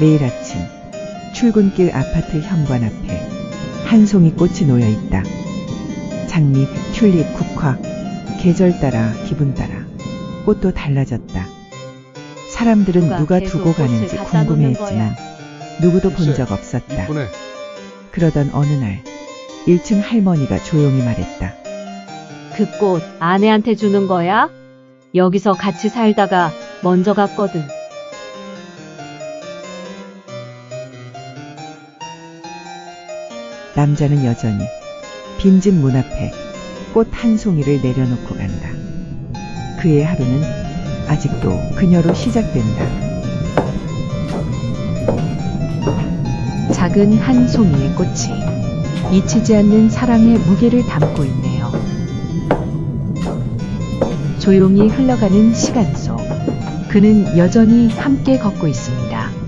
매일 아침 출근길 아파트 현관 앞에 한 송이 꽃이 놓여 있다. 장미, 튤립, 국화, 계절 따라 기분 따라 꽃도 달라졌다. 사람들은 누가 두고 가는지 궁금해했지만 누구도 본 적 없었다. 이쁘네. 그러던 어느 날 1층 할머니가 조용히 말했다. 그 꽃 아내한테 주는 거야? 여기서 같이 살다가 먼저 갔거든. 남자는 여전히 빈집 문 앞에 꽃 한 송이를 내려놓고 간다. 그의 하루는 아직도 그녀로 시작된다. 작은 한 송이의 꽃이 잊히지 않는 사랑의 무게를 담고 있네요. 조용히 흘러가는 시간 속 그는 여전히 함께 걷고 있습니다.